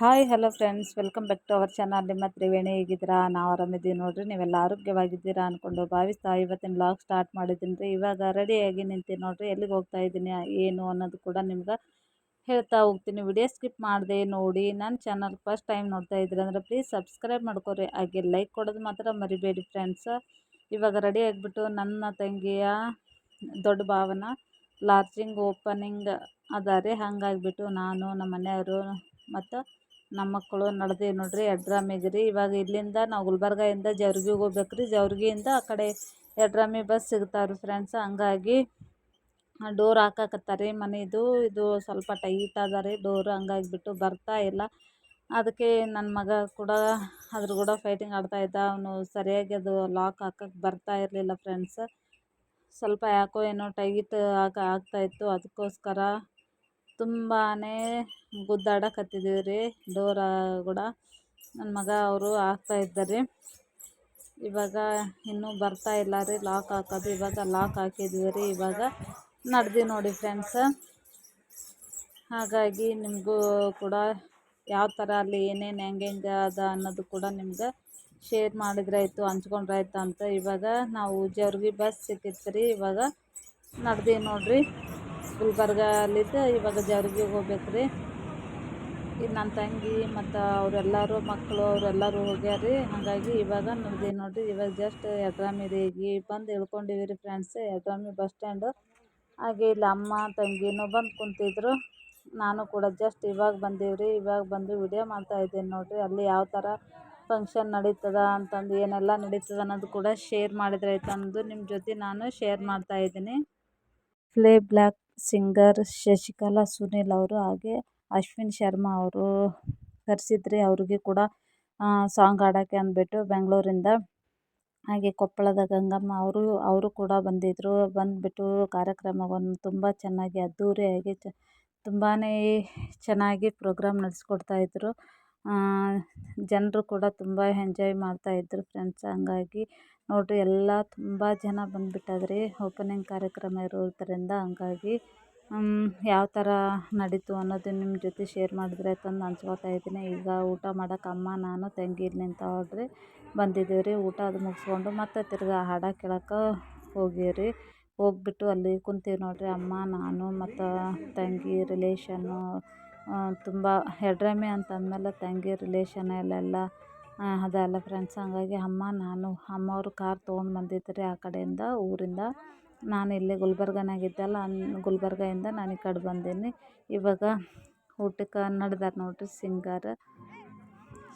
Hi hello friends welcome back to our channel ನಿಮ್ಮ ತ್ರಿವೇಣಿ ಹೇಗಿದ್ದೀರಾ? ನಾವು ಆರಾಮಿದ್ದೀವಿ ನೋಡಿರಿ. ನೀವೆಲ್ಲ ಆರೋಗ್ಯವಾಗಿದ್ದೀರಾ ಅಂದ್ಕೊಂಡು ಭಾವಿಸ್ತಾ ಇವತ್ತಿನ ಬ್ಲಾಗ್ ಸ್ಟಾರ್ಟ್ ಮಾಡಿದ್ದೀನಿ ರೀ ಇವಾಗ ರೆಡಿಯಾಗಿ ನಿಂತೀನಿ ನೋಡಿರಿ. ಎಲ್ಲಿಗೆ ಹೋಗ್ತಾ ಇದ್ದೀನಿ, ಏನು ಅನ್ನೋದು ಕೂಡ ನಿಮ್ಗೆ ಹೇಳ್ತಾ ಹೋಗ್ತೀನಿ. ವಿಡಿಯೋ ಸ್ಕಿಪ್ ಮಾಡಿದೆ ನೋಡಿ. ನನ್ನ ಚಾನಲ್ ಫಸ್ಟ್ ಟೈಮ್ ನೋಡ್ತಾ ಇದ್ದೀರಿ ಅಂದರೆ ಪ್ಲೀಸ್ ಸಬ್ಸ್ಕ್ರೈಬ್ ಮಾಡ್ಕೊರಿ. ಹಾಗೆ ಲೈಕ್ ಕೊಡೋದು ಮಾತ್ರ ಮರಿಬೇಡಿ ಫ್ರೆಂಡ್ಸ್ ಇವಾಗ ರೆಡಿ ಆಗಿಬಿಟ್ಟು ನನ್ನ ತಂಗಿಯ ದೊಡ್ಡ ಭಾವನ ಲಾರ್ಜಿಂಗ್ ಓಪನಿಂಗ್ ಅದಾರೆ. ಹಂಗಾಗಿಬಿಟ್ಟು ಹಾಗಾಗಿಬಿಟ್ಟು ನಾನು ನಮ್ಮ ಮನೆಯವರು ಮತ್ತು ನಮ್ಮ ಮಕ್ಕಳು ನಡೆದೀವಿ ನೋಡಿರಿ ರೀ ಇವಾಗ ಇಲ್ಲಿಂದ ನಾವು ಗುಲ್ಬರ್ಗದಿಂದ ಹೋಗ್ಬೇಕು ರೀ ಇಂದ ಆ ಕಡೆ ಯಡ್ರಾಮಿ ಬಸ್ ಸಿಗ್ತಾವೆ ರೀ ಫ್ರೆಂಡ್ಸ್ ಹಂಗಾಗಿ ಡೋರ್ ಹಾಕಕತ್ತಾರೆ. ಮನೆದು ಇದು ಸ್ವಲ್ಪ ಟೈಟ್ ಅದ ರೀ ಡೋರ್ ಹಂಗಾಗಿಬಿಟ್ಟು ಬರ್ತಾ ಇಲ್ಲ. ಅದಕ್ಕೆ ನನ್ನ ಮಗ ಕೂಡ ಅದ್ರ ಕೂಡ ಫೈಟಿಂಗ್ ಆಡ್ತಾ ಇದ್ದ. ಅವನು ಸರಿಯಾಗಿ ಅದು ಲಾಕ್ ಹಾಕಕ್ಕೆ ಬರ್ತಾ ಇರಲಿಲ್ಲ ಫ್ರೆಂಡ್ಸ್ ಸ್ವಲ್ಪ ಯಾಕೋ ಏನೋ ಟೈಟ್ ಆಗ ಆಗ್ತಾಯಿತ್ತು ಅದಕ್ಕೋಸ್ಕರ ತುಂಬಾ ಗುದ್ದಾಡಕತ್ತಿದ್ದೀವಿ ರೀ ಡೋರ ಕೂಡ ನನ್ನ ಮಗ ಅವರು ಇದ್ದಾರೆ. ಇವಾಗ ಇನ್ನೂ ಬರ್ತಾ ಇಲ್ಲ ರೀ ಲಾಕ್ ಹಾಕೋದು. ಇವಾಗ ಲಾಕ್ ಹಾಕಿದ್ವಿ ರೀ ಇವಾಗ ನಡೆದಿ ನೋಡಿ ಫ್ರೆಂಡ್ಸ್ ಹಾಗಾಗಿ ನಿಮಗೂ ಕೂಡ ಯಾವ ಥರ ಅಲ್ಲಿ ಏನೇನು ಹೆಂಗೆ ಹೆಂಗೆ ಅದ ಅನ್ನೋದು ಕೂಡ ನಿಮ್ಗೆ ಶೇರ್ ಮಾಡಿದ್ರೆ ಆಯಿತು, ಹಂಚ್ಕೊಂಡ್ರೆ ಆಯ್ತು ಅಂತ. ಇವಾಗ ನಾವು ಜವ್ರಿಗೆ ಬಸ್ ಸಿಕ್ಕಿತ್ತು ರೀ ಇವಾಗ ನಡೆದಿ ನೋಡಿರಿ. ಗುಲ್ಬರ್ಗಲ್ಲಿದ್ದು ಇವಾಗ ಜವರಿಗೆ ಹೋಗ್ಬೇಕು ರೀ ಈಗ ನನ್ನ ತಂಗಿ ಮತ್ತು ಅವರೆಲ್ಲರೂ ಮಕ್ಕಳು ಅವರೆಲ್ಲರೂ ಹೋಗ್ಯಾರ ರೀ ಹಾಗಾಗಿ ಇವಾಗ ನಮ್ದು ನೋಡಿರಿ, ಇವಾಗ ಜಸ್ಟ್ ಯಡ್ರಾಮಿರಿಗೆ ಬಂದು ಇಳ್ಕೊಂಡಿವಿ ರೀ ಫ್ರೆಂಡ್ಸ್ ಯಡ್ರಾಮಿ ಬಸ್ ಸ್ಟ್ಯಾಂಡು ಹಾಗೆ ಇಲ್ಲಿ ಅಮ್ಮ ತಂಗಿನೂ ಬಂದು ಕುಂತಿದ್ರು. ನಾನು ಕೂಡ ಜಸ್ಟ್ ಇವಾಗ ಬಂದೀವಿ ರೀ ಇವಾಗ ಬಂದು ವಿಡಿಯೋ ಮಾಡ್ತಾ ಇದ್ದೀನಿ ನೋಡಿರಿ. ಅಲ್ಲಿ ಯಾವ ಥರ ಫಂಕ್ಷನ್ ನಡೀತದ ಅಂತಂದು, ಏನೆಲ್ಲ ನಡೀತದೆ ಅನ್ನೋದು ಕೂಡ ಶೇರ್ ಮಾಡಿದ್ರೆ ಆಯ್ತು ನಿಮ್ಮ ಜೊತೆ ನಾನು ಶೇರ್ ಮಾಡ್ತಾ ಇದ್ದೀನಿ. Playback singer Shashikala, Sunil ಅವರು ಹಾಗೆ ಅಶ್ವಿನ್ ಶರ್ಮಾ ಅವರು ಕರೆಸಿದ್ರಿ ಅವ್ರಿಗೆ ಕೂಡ ಸಾಂಗ್ ಹಾಡೋಕ್ಕೆ ಅಂದ್ಬಿಟ್ಟು ಬೆಂಗಳೂರಿಂದ. ಹಾಗೆ ಕೊಪ್ಪಳದ ಗಂಗಮ್ಮ ಅವರು ಅವರು ಕೂಡ ಬಂದಿದ್ದರು ಬಂದುಬಿಟ್ಟು ಕಾರ್ಯಕ್ರಮವನ್ನು ತುಂಬ ಚೆನ್ನಾಗಿ, ಅದ್ಧೂರಿಯಾಗಿ ಚ ತುಂಬಾ ಚೆನ್ನಾಗಿ ಪ್ರೋಗ್ರಾಮ್ ನಡೆಸ್ಕೊಡ್ತಾಯಿದ್ರು ಜನರು ಕೂಡ ತುಂಬ ಎಂಜಾಯ್ ಮಾಡ್ತಾಯಿದ್ರು ಫ್ರೆಂಡ್ಸ್ ಹಂಗಾಗಿ. ನೋಡಿರಿ ಎಲ್ಲ ತುಂಬ ಜನ ಬಂದ್ಬಿಟ್ಟದ್ರಿ ಓಪನಿಂಗ್ ಕಾರ್ಯಕ್ರಮ ಇರೋದರಿಂದ ಹಂಗಾಗಿ. ಯಾವ ಥರ ನಡೀತು ಅನ್ನೋದು ನಿಮ್ಮ ಜೊತೆ ಶೇರ್ ಮಾಡಿದ್ರೆ ತಂದು ಹಂಚ್ಕೋತಾ ಇದ್ದೀನಿ. ಈಗ ಊಟ ಮಾಡೋಕೆ ಅಮ್ಮ, ನಾನು, ತಂಗಿ ಇಲ್ಲಿ ನಿಂತವ್ರಿ. ಬಂದಿದ್ದೀವಿ ರೀ ಊಟ ಅದು ಮುಗಿಸ್ಕೊಂಡು ಮತ್ತೆ ತಿರ್ಗಿ ಹಾಡು ಕೇಳೋಕೆ ಹೋಗೀವಿ ರೀ ಹೋಗ್ಬಿಟ್ಟು ಅಲ್ಲಿ ಕುಂತೀವಿ ನೋಡಿರಿ ಅಮ್ಮ, ನಾನು ಮತ್ತು ತಂಗಿ ರಿಲೇಷನ್ನು ತುಂಬ ಹೆಡ್ರಮ್ಮಿ ಅಂತ ಅಂದಮೇಲೆ ತಂಗಿ ರಿಲೇಷನ್ ಅಲ್ಲೆಲ್ಲ ಅದೆಲ್ಲ ಫ್ರೆಂಡ್ಸ್ ಹಂಗಾಗಿ ಅಮ್ಮ, ನಾನು, ಅಮ್ಮವರು ಕಾರ್ ತೊಗೊಂಡು ಬಂದಿದ್ರು ಆ ಕಡೆಯಿಂದ, ಊರಿಂದ. ನಾನು ಇಲ್ಲೇ ಗುಲ್ಬರ್ಗನಾಗಿದ್ದಲ್ಲ ಗುಲ್ಬರ್ಗಯಿಂದ ನಾನು ಈ ಕಡೆ ಬಂದೀನಿ. ಇವಾಗ ಊಟಕ್ಕೆ ನಡ್ದಾರೆ ನೋಡಿರಿ ಸಿಂಗರ್,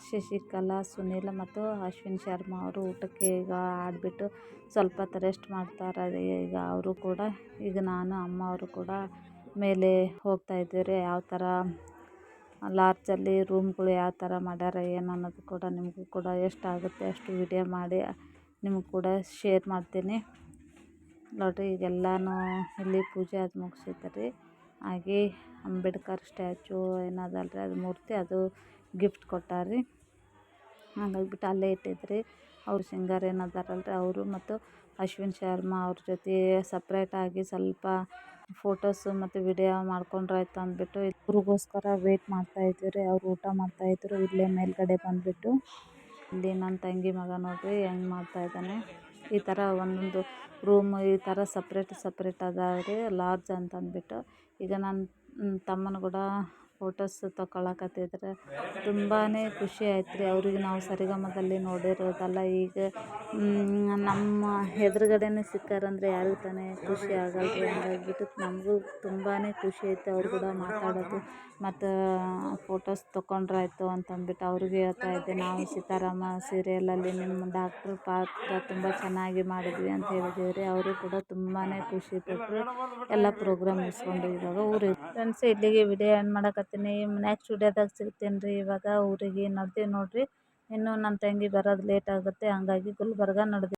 ಶಶಿಕಲಾ, ಸುನೀಲ್ ಮತ್ತು ಅಶ್ವಿನ್ ಶರ್ಮಾ ಅವರು ಊಟಕ್ಕೆ ಈಗ ಆಡಿಬಿಟ್ಟು ಸ್ವಲ್ಪ ಹೊತ್ತು ರೆಸ್ಟ್ ಮಾಡ್ತಾರೆ. ಈಗ ಅವರು ಕೂಡ, ಈಗ ನಾನು, ಅಮ್ಮ ಅವರು ಕೂಡ ಮೇಲೆ ಹೋಗ್ತಾ ಇದ್ದೀವಿ ರೀ ಯಾವ ಥರ ಲಾಡ್ಜಲ್ಲಿ ರೂಮ್ಗಳು ಯಾವ ಥರ ಮಾಡ್ಯಾರ, ಏನು ಅನ್ನೋದು ಕೂಡ ನಿಮಗೂ ಕೂಡ ಎಷ್ಟಾಗುತ್ತೆ ಅಷ್ಟು ವಿಡಿಯೋ ಮಾಡಿ ನಿಮ್ಗೆ ಕೂಡ ಶೇರ್ ಮಾಡ್ತೀನಿ. ನೋಡಿರಿ, ಈಗೆಲ್ಲನೂ ಇಲ್ಲಿ ಪೂಜೆ ಅದು ಮುಗಿಸಿದ್ರಿ. ಹಾಗೆ ಅಂಬೇಡ್ಕರ್ ಸ್ಟ್ಯಾಚು ಏನದಲ್ಲ ರೀ ಅದು ಮೂರ್ತಿ ಅದು ಗಿಫ್ಟ್ ಕೊಟ್ಟಾರ. ರೀ ಹಾಗಾಗಿಬಿಟ್ಟು ಅಲ್ಲೇ ಇಟ್ಟಿದ್ರಿ. ಅವ್ರು ಸಿಂಗರ್ ಏನದಾರಲ್ಲ ರೀ ಅವರು ಮತ್ತು ಅಶ್ವಿನ್ ಶರ್ಮಾ ಅವ್ರ ಜೊತೆ ಸಪ್ರೇಟಾಗಿ ಸ್ವಲ್ಪ ಫೋಟೋಸು ಮತ್ತು ವಿಡಿಯೋ ಮಾಡ್ಕೊಂಡ್ರಾಯ್ತು ಅಂದ್ಬಿಟ್ಟು ಇವ್ರಿಗೋಸ್ಕರ ವೇಟ್ ಮಾಡ್ತಾಯಿದ್ವಿ ರೀ ಅವ್ರು ಊಟ ಮಾಡ್ತಾಯಿದ್ರು ಇಲ್ಲೇ ಮೇಲುಗಡೆ ಬಂದುಬಿಟ್ಟು ಇಲ್ಲಿ ನನ್ನ ತಂಗಿ ಮಗ ನೋಡಿರಿ ಹೆಂಗೆ ಮಾಡ್ತಾಯಿದ್ದಾನೆ ಈ ಥರ ಒಂದೊಂದು ರೂಮು ಈ ಥರ ಸಪ್ರೇಟ್ ಸಪ್ರೇಟ್ ಅದಾವೆ ರೀ ಅಂತ ಅಂದ್ಬಿಟ್ಟು ಈಗ ನನ್ನ ತಮ್ಮನ ಕೂಡ ಫೋಟೋಸ್ ತಕೊಳಕತ್ತಿದ್ರು. ತುಂಬಾ ಖುಷಿ ಆಯ್ತು ರೀ ಅವ್ರಿಗೆ ನಾವು ಸರಿಗಮದಲ್ಲಿ ನೋಡಿರೋದಲ್ಲ. ಈಗ ನಮ್ಮ ಎದುರುಗಡೆನೇ ಸಿಕ್ಕಾರಂದ್ರೆ ಯಾರಿಗೆ ತಾನೇ ಖುಷಿ ಆಗಲ್ಲ ರೀ ಹಂಗಾಗ್ಬಿಟ್ಟು ನಮಗೂ ತುಂಬಾ ಖುಷಿ ಐತೆ ಅವ್ರ ಕೂಡ ಮಾತಾಡೋದು. ಮತ್ತು ಫೋಟೋಸ್ ತೊಗೊಂಡ್ರಾಯ್ತು ಅಂತಂದ್ಬಿಟ್ಟು ಅವ್ರಿಗೆ ಹೇಳ್ತಾ ಇದ್ದೆ. ನಾವು ಸೀತಾರಾಮ ಸೀರಿಯಲಲ್ಲಿ ನಿಮ್ಮ ಡಾಕ್ಟ್ರ್ ಪಾತ್ರ ತುಂಬ ಚೆನ್ನಾಗಿ ಮಾಡಿದ್ವಿ ಅಂತ ಹೇಳಿದ್ದೀವಿ ರೀ ಅವರು ಕೂಡ ತುಂಬಾ ಖುಷಿಪಟ್ಟರು ಎಲ್ಲ ಪ್ರೋಗ್ರಾಮ್ ಮುಗಿಸ್ಕೊಂಡು ಇವಾಗ ಊರಿಗೆ. ಫ್ರೆಂಡ್ಸ್ ಇಲ್ಲಿಗೆ ವಿಡಿಯೋ ಎಂಡ್ ಮಾಡಕತ್ತೀನಿ ನೆಕ್ಸ್ಟ್ ಸ್ಟುಡಿಯೋದಾಗ ಸಿಗ್ತೀನಿ ರೀ ಇವಾಗ ಊರಿಗೆ ನಡ್ದೀವಿ ನೋಡಿರಿ, ಇನ್ನು ನನ್ನ ತಂಗಿ ಬರೋದು ಲೇಟ್ ಆಗುತ್ತೆ, ಹಂಗಾಗಿ ಗುಲ್ಬರ್ಗ ನಡೆದು